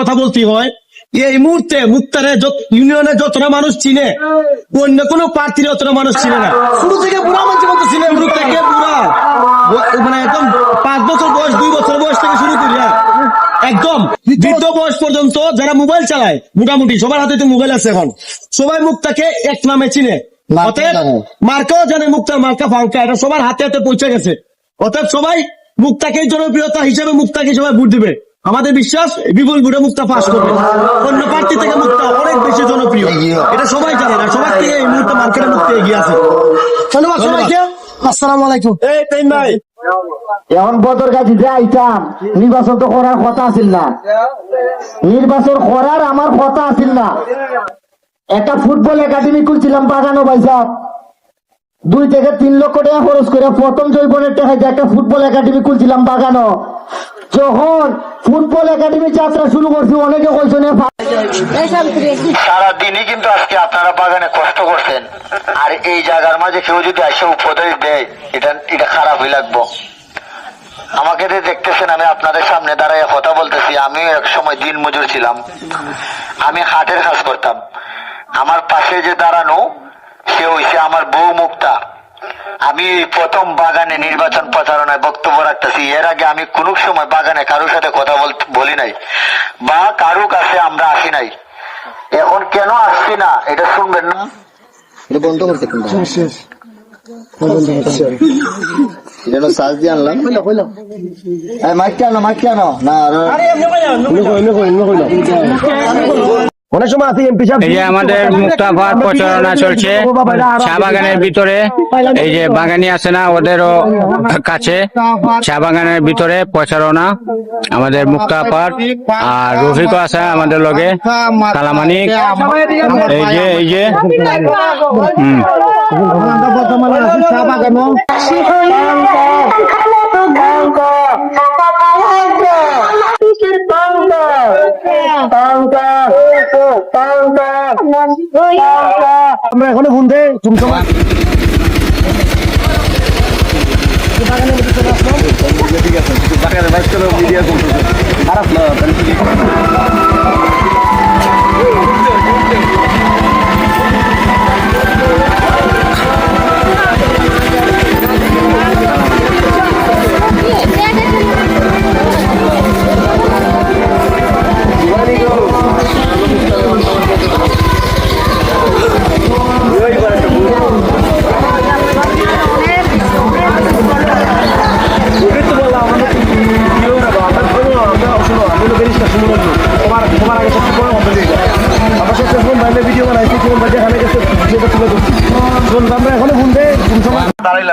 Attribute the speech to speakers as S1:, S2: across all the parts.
S1: কথা বলতে হয়। এই মুহূর্তে মুক্তারে ইউনিয়নে যতটা মানুষ চিনে অন্য কোনো প্রার্থীর অতটা মানুষ চিনে না। শুরু থেকে বুড়া মানুষ মতো চিনে বুড়া। মানে একদম পাঁচ বছর বয়স দুই বছর বয়স থেকে শুরু করি হ্যাঁ। একদম বৃদ্ধ বয়স পর্যন্ত যারা মোবাইল চালায় মোটামুটি সবার হাতে তো মোবাইল আছে এখন। সবাই মুক্তাকে এক নামে চিনে। অতএব মার্কাও জানে মুক্তার মার্কা ফাঙ্কা এটা সবার হাতে হাতে পৌঁছে গেছে। অতএব সবাই মুক্তাকে জনপ্রিয়তা হিসেবে মুক্তাকে সবাই ভোট দিবে। আমাদের বিশ্বাস বিপুল ভোটে মুক্তা পাস করবে অন্য প্রার্থী থেকে মুক্তা অনেক বেশি জনপ্রিয়। এটা সবাই জানে না সবার থেকে এই মুহূর্তে মার্কেটে মুক্তি এগিয়ে আছে।
S2: ধন্যবাদ সবাইকে। আসসালামু আলাইকুম।
S1: এই তাই
S3: এখন বদর গাছি যে আইতাম নির্বাচন তো করার কথা আছিল না। নির্বাচন করার আমার কথা আছিল না। একটা ফুটবল একাডেমি খুলছিলাম বাগানো ভাইসাব দুই থেকে তিন লক্ষ টাকা খরচ করে প্রথম জৈবনের টাকা একটা ফুটবল একাডেমি খুলছিলাম বাগানো। যখন ফুটবল একাডেমি যাত্রা শুরু করছি, অনেকে কইছে না
S4: সারা দিনই কিন্তু আজকে আপনারা বাগানে কষ্ট করছেন। আর এই জায়গার মাঝে কেউ যদি আসে, উপদেশ দেয়, এটা এটা খারাপই লাগবো। আমাকে যে দেখতেছেন, আমি আপনাদের সামনে দাঁড়ায় কথা বলতেছি, আমিও এক সময় দিন মজুর ছিলাম। আমি হাটের কাজ করতাম। আমার পাশে যে দাঁড়ানো, সে হইছে আমার বউ মুক্তা। আমি প্রথম বাগানে নির্বাচন প্রচারণায় বক্তব্য রাখতেছি। এর আগে আমি কোনো সময় বাগানে কারোর সাথে কথা বল- বলি নাই বা কারও কাছে আমরা আসি নাই। এখন কেন আসছি না? এটা শুনবেন না?
S3: মাইক কেন মাইক কেন? না
S1: অনেক সময় আছে এমপি সাহেব
S5: এই যে আমাদের মুক্তাফার প্রচারণা চলছে। চা বাগানের ভিতরে। এই যে বাগানি আছে না ওদেরও কাছে। চা বাগানের ভিতরে প্রচারণা আমাদের মুক্তাফার আর রফিকও আছে আমাদের লগে কালামানিক। এই যে এই যে হুম।
S1: আমরা এখনও ফোন দেয় চুমচমা তোমার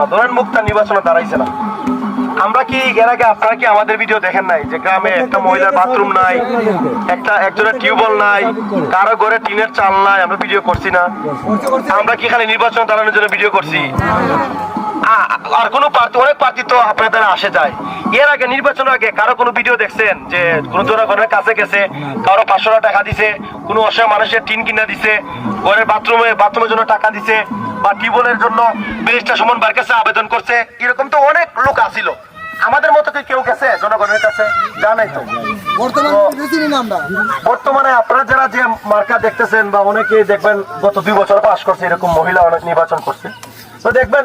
S6: না, ধরেন মুক্তা নির্বাচনে দাঁড়াইছে না। আমরা কি এর আগে আপনারা কি আমাদের ভিডিও দেখেন নাই যে গ্রামে একটা মহিলার বাথরুম নাই, একটা একজনের টিউবওয়েল নাই, কারও ঘরে টিনের চাল নাই, আমরা ভিডিও করছি না। আমরা কি খালি নির্বাচন দাঁড়ানোর জন্য ভিডিও করছি? আর কোনো প্রার্থী অনেক প্রার্থী তো আপনাদের আসে যায়। এর আগে নির্বাচনের আগে কারও কোনো ভিডিও দেখছেন যে কোনো জনগণের কাছে গেছে কারও পাঁচশো টাকা দিছে কোনো অসহায় মানুষের টিন কিনা দিছে ঘরের বাথরুমে বাথরুমের জন্য টাকা দিছে বা টিউবওয়েলের জন্য ব্যারিস্টার সুমন বার কাছে আবেদন করছে এরকম তো অনেক লোক আসিল আমাদের মতো কি কেউ গেছে জনগণের কাছে? জানাই তো। বর্তমানে আপনারা যারা যে মার্কা দেখতেছেন বা অনেকে দেখবেন গত দুই বছর পাশ করছে এরকম মহিলা অনেক নির্বাচন করছে। তো দেখবেন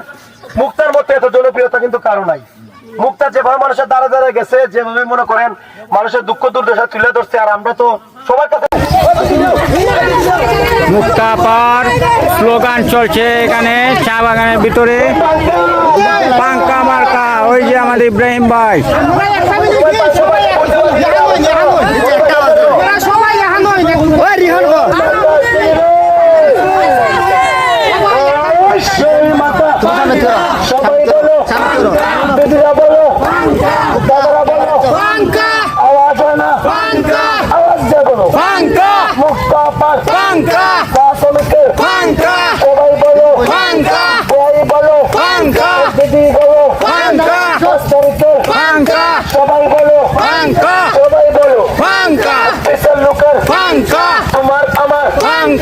S6: মুক্তার মধ্যে এত জনপ্রিয়তা কিন্তু কারও নাই। মুক্তা যেভাবে মানুষের দ্বারা দ্বারা গেছে যেভাবে মনে করেন মানুষের দুঃখ দুর্দশা তুলে ধরছে আর আমরা তো সবার কাছে
S5: মুক্তাপার স্লোগান চলছে এখানে চা বাগানের ভিতরে। পাঙ্কা মার্কা ওই যে আমাদের ইব্রাহিম ভাই।
S6: সবাই বলো দিদিরা বলো দাদারা বলো আওয়াজ হয় না আওয়াজ দিয়ে বলো
S5: পাঙ্কা
S6: মুক্তা পাস
S5: পাঙ্কা
S6: দাসনকে
S5: পাঙ্কা
S6: সবাই বলো
S5: পাঙ্কা
S6: সবাই বলো
S5: পাঙ্কা
S6: দিদি বলো
S5: পাঙ্কা
S6: দশ তারিখে
S5: পাঙ্কা
S6: সবাই বলো
S5: পাঙ্কা
S6: সবাই বলো
S5: পাঙ্কা
S6: স্পেশাল লোকের
S5: পাঙ্কা
S6: তোমার আমার
S5: পাঙ্কা
S6: দাসনকে
S5: পাঙ্কা
S6: সবাই তোমরা
S5: পাঙ্কা
S6: দশ তারিখে
S5: পাঙ্কা
S3: ওকে ওকে
S5: পাঙ্কা
S6: বলো
S5: পাঙ্কা
S3: এই ক্যামেরা ধরবে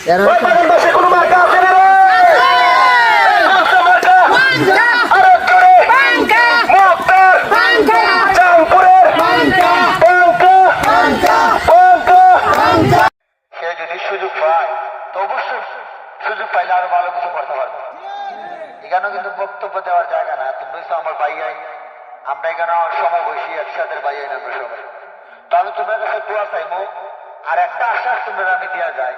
S4: সুযোগ পায় তো অবশ্যই সুযোগ পাইলে আরও ভালো কিছু করতে পারবে। এখানে কিন্তু বক্তব্য দেওয়ার জায়গা না। তুমি তো আমার ভাইয়াই। আমরা এখানে সমাবেশী একসাথে ভাইয়াই না আমরা সবাই। তো আমি তোমার কাছে দোয়া চাইব। আর একটা আশ্বাস তোমরা আমি দেওয়া যায়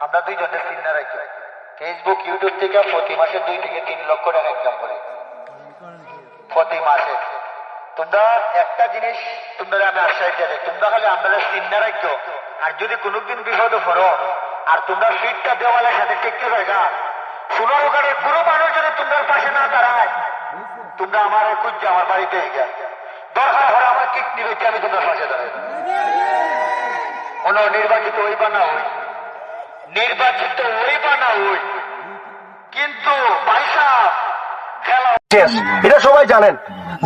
S4: আমরা দুইজনের চিন্তা রাখি। ফেসবুক ইউটিউব থেকে প্রতি মাসে দুই থেকে তিন লক্ষ টাকা ইনকাম করি। প্রতি মাসে। তোমরা একটা জিনিস তোমরা আমি আশ্বাস দিয়ে তোমরা খালি আমরা চিন্তা রাখো। আর যদি কোনোদিন বিপদে পড়ো, আর তোমরা ফিটটা দেওয়ালের সাথে টিকতে থাকা সোনার ওখানে কোনো মানুষ যদি তোমরা পাশে না দাঁড়ায়, তোমরা আমার খুঁজছে আমার বাড়িতে গিয়ে দরকার হলে আমার কিডনি বেঁচে আমি তোমরা পাশে দাঁড়াই। কোনো নির্বাচিত ওই বা না হই নির্বাচিত ওই বা না হই। কিন্তু।
S6: এটা সবাই জানেন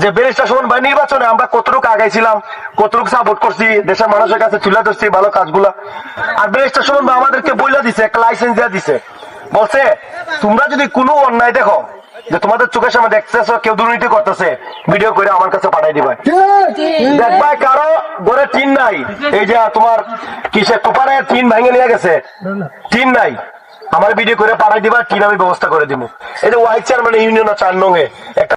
S6: যে ব্যারিস্টার সুমন ভাই নির্বাচনে আমরা কতটুকু আগাইছিলাম কতটুকু সাপোর্ট করছি দেশের মানুষের কাছে তুলে ধরছি ভালো কাজগুলা। আর ব্যারিস্টার সুমন ভাই আমাদেরকে বইলা দিছে একটা লাইসেন্স দিয়ে দিছে। বলছে তোমরা যদি কোনো অন্যায় দেখো যে তোমাদের চোখের সামনে দেখতেছো কেউ দুর্নীতি করতেছে ভিডিও করে আমার কাছে পাঠাই দিবে। দেখবা কারও ঘরে টিন নাই। এই যে তোমার কিসে কুপারে টিন ভেঙে নিয়ে গেছে? টিন নাই। আমার বিডি করে পাঠাই দিবা টিন আমি ব্যবস্থা করে দিব এই যে ওয়াইস চেয়ারম্যান ইউনিয়ন চার নং একটা